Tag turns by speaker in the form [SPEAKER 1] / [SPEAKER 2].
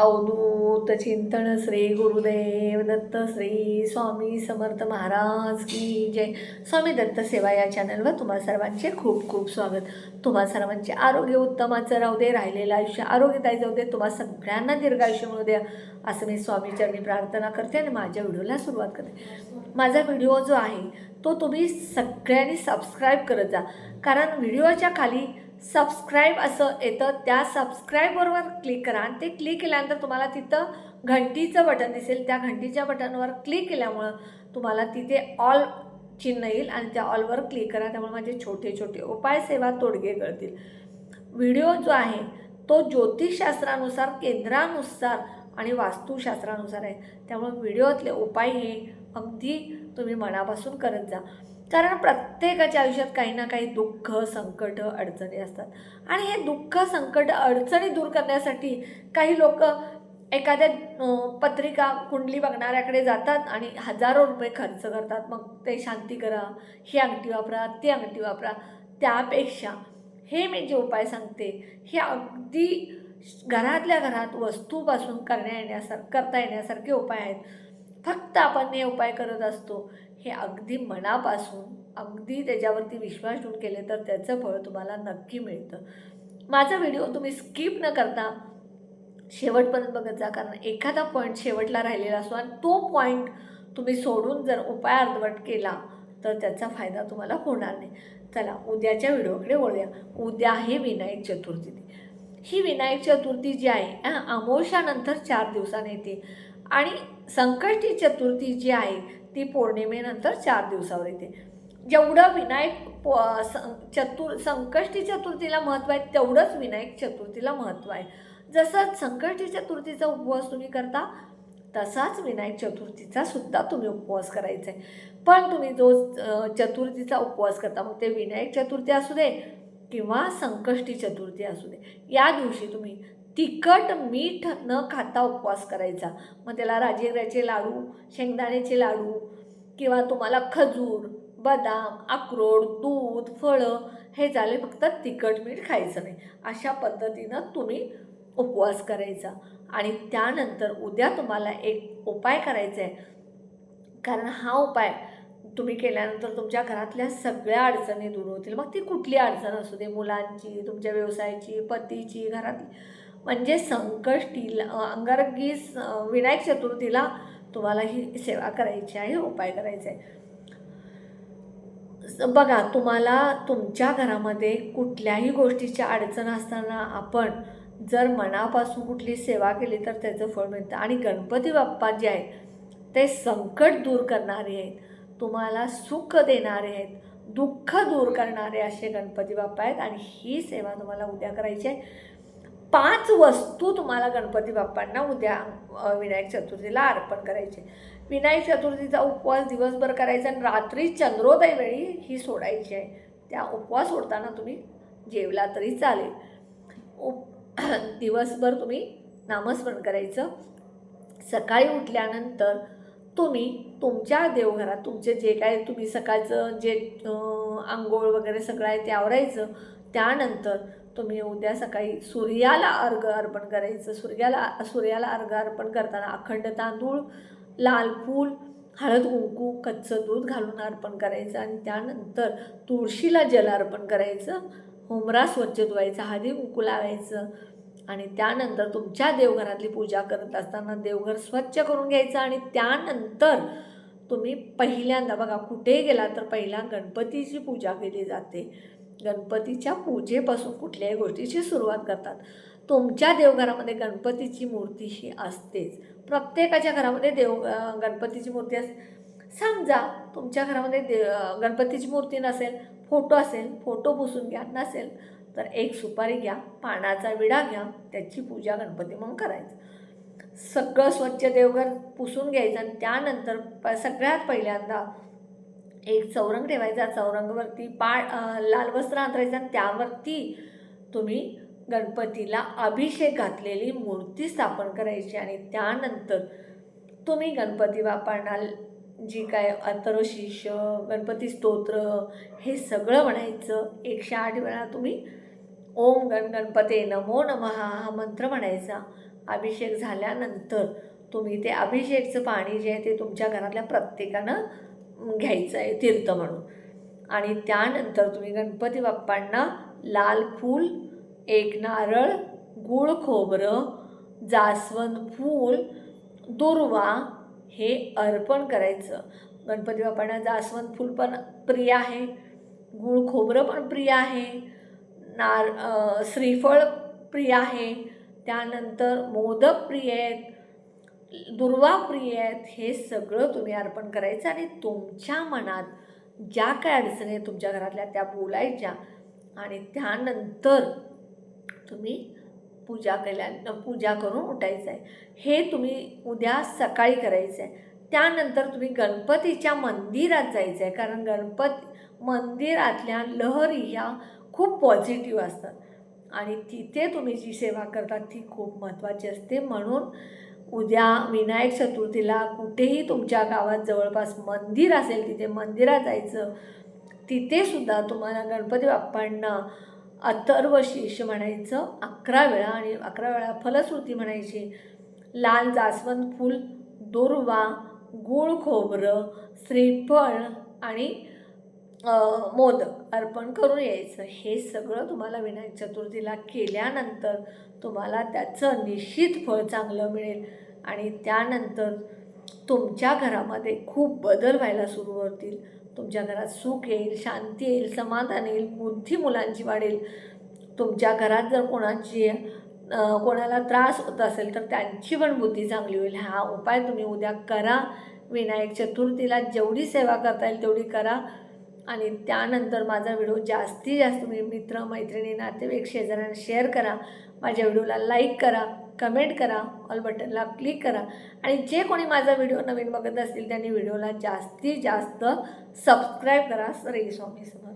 [SPEAKER 1] अवधूत चिंतन श्री गुरुदेव दत्त श्री स्वामी समर्थ महाराज की जय. स्वामी दत्त सेवा या चॅनलवर तुम्हा सर्वांचे खूप खूप स्वागत. तुम्हा सर्वांचे आरोग्य उत्तमाचं राहू दे राहिलेलं आयुष्य आरोग्यदायी जाऊ दे तुम्हा सगळ्यांना दीर्घायुष्य मिळू द्या. असं मी स्वामीचरणी प्रार्थना करते आणि माझ्या व्हिडिओला सुरुवात करते. माझा व्हिडिओ जो आहे तो तुम्ही सगळ्यांनी सबस्क्राईब करत जा. कारण व्हिडिओच्या खाली सबस्क्राईब असं येतं. त्या सबस्क्राईबवर क्लिक करा. आणि ते क्लिक केल्यानंतर तुम्हाला तिथं घंटीचं बटन दिसेल. त्या घंटीच्या बटनवर क्लिक केल्यामुळं तुम्हाला तिथे ऑल चिन्ह येईल आणि त्या ऑलवर क्लिक करा. त्यामुळे माझे छोटे छोटे उपाय सेवा तोडगे कळतील व्हिडिओ जो आहे तो ज्योतिषशास्त्रानुसार केंद्रानुसार आणि वास्तुशास्त्रानुसार आहे. त्यामुळे व्हिडिओतले उपाय हे अगदी तुम्ही मनापासून करत जा. कारण प्रत्येकाच्या आयुष्यात काही ना काही दुःख संकट अडचणी असतात. आणि हे दुःख संकट अडचणी दूर करण्यासाठी काही लोक एखाद्या पत्रिका कुंडली बघणाऱ्याकडे जातात आणि हजारो रुपये खर्च करतात. मग ते शांती करा ही अंगठी वापरा ती अंगठी वापरा त्यापेक्षा हे मी जे उपाय सांगते हे अगदी घरातल्या घरात वस्तूपासून करण्या येण्यासार करता येण्यासारखे उपाय आहेत. फक्त आपण हे उपाय करत असतो. हे अगदी मनापासून अगदी त्याच्यावरती विश्वास ठेवून केले तर त्याचं फळ तुम्हाला नक्की मिळतं. माझा व्हिडिओ तुम्ही स्किप न करता शेवटपर्यंत बघत जा कारण एखादा पॉईंट शेवटला राहिलेला असतो आणि तो पॉईंट तुम्ही सोडून जर उपाय अर्धवट केला तर त्याचा फायदा तुम्हाला होणार नाही. चला उद्याच्या व्हिडिओकडे वळूया. उद्या आहे विनायक चतुर्थी ही विनायक चतुर्थी जी आहे अमोशानंतर चार दिवसाने येते. आणि संकष्टी चतुर्थी जी आहे ती पौर्णिमेनंतर चार दिवसावर येते. जेवढं विनायक प सं चतुर संकष्टी चतुर्थीला महत्त्व आहे तेवढंच विनायक चतुर्थीला महत्त्व आहे. जसं संकष्टी चतुर्थीचा उपवास तुम्ही करता तसाच विनायक चतुर्थीचा सुद्धा तुम्ही उपवास करायचा आहे. पण तुम्ही जो चतुर्थीचा उपवास करता मग ते विनायक चतुर्थी असू दे किंवा संकष्टी चतुर्थी असू दे या दिवशी तुम्ही तिखट मीठ न खाता उपवास करायचा. मग त्याला राजेगऱ्याचे लाडू शेंगदाण्याचे लाडू किंवा तुम्हाला खजूर बदाम अक्रोड दूध फळं हे झाले फक्त तिखट मीठ खायचं नाही. अशा पद्धतीनं तुम्ही उपवास करायचा. आणि त्यानंतर उद्या तुम्हाला एक उपाय करायचा आहे कारण हा उपाय तुम्ही केल्यानंतर तुमच्या घरातल्या सगळ्या अडचणी दूर होतील. मग ती कुठली अडचण असू दे मुलांची तुमच्या व्यवसायाची पतीची घरातली. म्हणजे संकष्टीला अंगारगी स- विनायक चतुर्थीला तुम्हाला ही सेवा करायची आहे उपाय करायचा आहे बघा तुम्हाला तुमच्या घरामध्ये कुठल्याही गोष्टीच्या अडचण असताना आपण जर मनापासून कुठली सेवा केली तर त्याचं फळ मिळतं. आणि गणपती बाप्पा जे आहेत ते संकट दूर करणारे आहेत. तुम्हाला सुख देणारे आहेत दुःख दूर करणारे असे गणपती बाप्पा आहेत. आणि ही सेवा तुम्हाला उद्या करायची आहे. पाच वस्तू तुम्हाला गणपती बाप्पांना उद्या विनायक चतुर्थीला अर्पण करायचे. विनायक चतुर्थीचा उपवास दिवसभर करायचा आणि रात्री चंद्रोदय वेळी ही सोडायची आहे. त्या उपवास सोडताना तुम्ही जेवला तरी चालेल. उप दिवसभर तुम्ही नामस्मरण करायचं. सकाळी उठल्यानंतर तुम्ही तुमच्या देवघरात तुमचे जे काय तुम्ही सकाळचं जे आंघोळ वगैरे सगळं आहे ते आवरायचं. त्यानंतर तुम्ही उद्या सकाळी सूर्याला अर्घ अर्पण करायचं. सूर्याला सूर्याला अर्घ अर्पण करताना अखंड तांदूळ लाल फूल हळद कुंकू कच्चं दूध घालून अर्पण करायचं आणि त्यानंतर तुळशीला जल अर्पण करायचं. हुमरा स्वच्छ धुवायचा हळदी कुंकू लावायचं आणि त्यानंतर तुमच्या देवघरातली पूजा करत असताना देवघर स्वच्छ करून घ्यायचं आणि त्यानंतर तुम्ही पहिल्यांदा बघा कुठे गेला तर पहिला गणपतीची पूजा केली जाते. गणपतीच्या पूजेपासून कुठल्याही गोष्टीची सुरुवात करतात. तुमच्या देवघरामध्ये गणपतीची मूर्ती ही असतेच. प्रत्येकाच्या घरामध्ये देव गणपतीची मूर्ती असते समजा तुमच्या घरामध्ये दे गणपतीची मूर्ती नसेल फोटो असेल फोटो पुसून घ्या नसेल तर एक सुपारी घ्या पानाचा विडा घ्या त्याची पूजा गणपती म्हणून करायचं. सगळं स्वच्छ देवघर पुसून घ्यायचं आणि त्यानंतर प सगळ्यात पहिल्यांदा एक चौरंग ठेवायचा चौरंगवरती पा लाल वस्त्र अंतरायचं आणि त्यावरती तुम्ही गणपतीला अभिषेक घातलेली मूर्ती स्थापन करायची आणि त्यानंतर तुम्ही गणपती बापांना जी काय अथर्वशीर्ष गणपती स्तोत्र हे सगळं म्हणायचं. एकशे आठ वेळा तुम्ही ओम गण गणपते नमो नमः हा मंत्र म्हणायचा. अभिषेक झाल्यानंतर तुम्ही ते अभिषेकचं पाणी जे आहे ते तुमच्या घरातल्या प्रत्येकानं घ्यायचं आहे तीर्थ म्हणून. आणि त्यानंतर तुम्ही गणपती बाप्पांना लाल फूल एक नारळ गूळ खोबरं जास्वंद फूल दुर्वा हे अर्पण करायचं. गणपती बाप्पांना जास्वंद फूल पण प्रिय आहे गूळ खोबरं पण प्रिय आहे नार श्रीफळ प्रिय आहे. त्यानंतर मोदक प्रिय आहेत. दुर्वा प्रिय आहेत हे सगळं तुम्ही अर्पण करायचं आणि तुमच्या मनात ज्या काय अडचणी आहेत तुमच्या घरातल्या त्या बोलायच्या आणि त्यानंतर तुम्ही पूजा केल्या पूजा करून उठायचं आहे हे तुम्ही उद्या सकाळी करायचं आहे त्यानंतर तुम्ही गणपतीच्या मंदिरात जायचं आहे कारण गणपती मंदिरातल्या लहरी ह्या खूप पॉझिटिव्ह असतात. आणि तिथे तुम्ही जी सेवा करता ती खूप महत्त्वाची असते. म्हणून उद्या विनायक चतुर्थीला कुठेही तुमच्या गावात जवळपास मंदिर असेल तिथे मंदिरात जायचं तिथे सुद्धा तुम्हाला गणपती बाप्पांना अथर्व शीर्ष म्हणायचं अकरा वेळा आणि अकरा वेळा फलश्रुती म्हणायची. लाल जास्वंद फूल दुर्वा गूळ खोबरं श्रीफळ आणि मोदक अर्पण करून यायचं. हे सगळं तुम्हाला विनायक चतुर्थीला केल्यानंतर तुम्हाला त्याचं निश्चित फळ चांगलं मिळेल. आणि त्यानंतर तुमच्या घरामध्ये खूप बदल व्हायला सुरू होतील. तुमच्या घरात सुख येईल शांती येईल समाधान येईल बुद्धी मुलांची वाढेल. तुमच्या घरात जर कोणाची कोणाला त्रास होत असेल तर त्यांची पण बुद्धी चांगली होईल. हा उपाय तुम्ही उद्या करा. विनायक चतुर्थीला जेवढी सेवा करता येईल तेवढी करा. आणि त्यानंतर माझा व्हिडिओ जास्तीत जास्त तुम्ही मित्र मैत्रिणी नातेवाईक शेजाऱ्यांना शेअर करा. माझ्या व्हिडिओला लाईक करा कमेंट करा ऑल बटनला क्लिक करा. आणि जे कोणी माझा व्हिडिओ नवीन बघत असतील त्यांनी व्हिडिओला जास्तीत जास्त सबस्क्राईब करा. सरे स्वामी समर्थ.